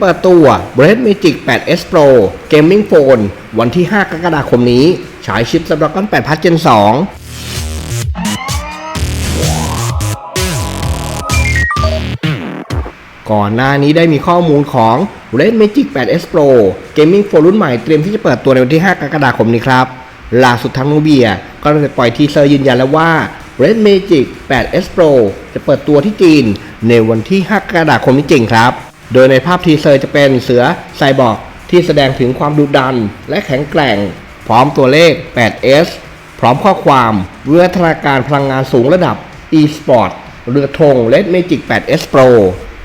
เปิดตัว b r e a d Magic 8S Pro Gaming Phone วันที่ 5 กรกฎาคมนี้ใช้ชิป Snapdragon 8 Plus Gen 2ก่อนหน้านี้ได้มีข้อมูลของ Red Magic 8S Pro Gaming Phone รุ่นใหม่เตรียมที่จะเปิดตัวในวันที่ 5 กรกฎาคมนี้ครับ ล่าสุดทางโนเบียก็ได้ปล่อยทีเซอร์ยืนยันแล้วว่า Red Magic 8S Pro จะเปิดตัวที่จีนในวันที่ 5 กรกฎาคมนี้จริงครับ โดยในภาพทีเซอร์จะเป็นเสือไซบอร์กที่แสดงถึงความดุดันและแข็งแกร่ง พร้อมตัวเลข 8S พร้อมข้อความวิวัฒนาการพลังงานสูงระดับ e-sport เรือธง Red Magic 8S Pro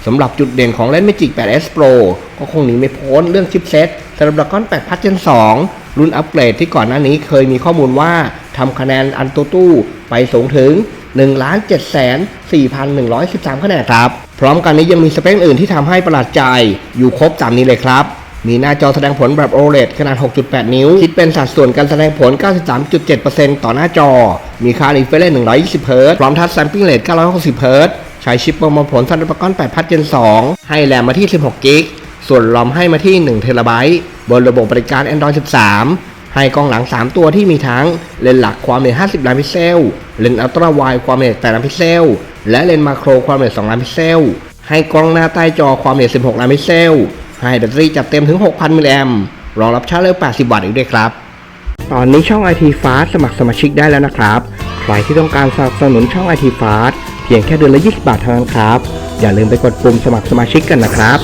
สำหรับจุดเด่นของ Red Magic 8S Pro ก็คงหนีไม่พ้นเรื่องชิปเซ็ต Snapdragon 8 Plus Gen 2 รุ่นอัปเกรดที่ก่อนหน้านี้เคยมีข้อมูลว่า ทำคะแนนอันตู้ตู้ไปสูงถึง 1 7 4 1 1 3 คะแนนครับ พร้อมกันนี้ยังมีสเปคอื่นที่ทำให้ประหลาดใจ อยู่ครบตามนี้เลยครับ มีหน้าจอแสดงผลแบบ OLED ขนาด 6.8 นิ้ว คิดเป็นสัดส่วนการแสดงผล 93.7%ต่อหน้าจอ มีค่า refresh rate 120 Hz พร้อมทัช sampling rate 960 Hz ใช้ชิปประมวลผล Snapdragon 8 Plus Gen 2 ให้แรมมาที่ 16 g b ส่วนรอมให้มาที่1 t b บนระบบบริการ Android 13 ให้กล้องหลัง 3 ตัวที่มีทั้งเลนส์หลักความละเอียด 50 ล้านพิกเซล เลนส์อัลตร้าไวด์ความละเอียด 8 ล้านพิกเซล และเลนส์มาโครความละเอียด 2 ล้านพิกเซล ให้กล้องหน้าใต้จอความละเอียด 16 ล้านพิกเซล ให้แบตเตอรี่จัดเต็มถึง 6,000 มิลลิแอมป์รองรับชาร์จเร็ว 80 วัตต์อีกด้วยครับ ตอนนี้ช่อง IT Fast สมัครสมาชิกได้แล้วนะครับ ใครที่ต้องการสนับสนุนช่อง IT Fast เพียงแค่เดือนละ 20 บาทเท่านั้นครับ อย่าลืมไปกดปุ่มสมัครสมาชิกกันนะครับ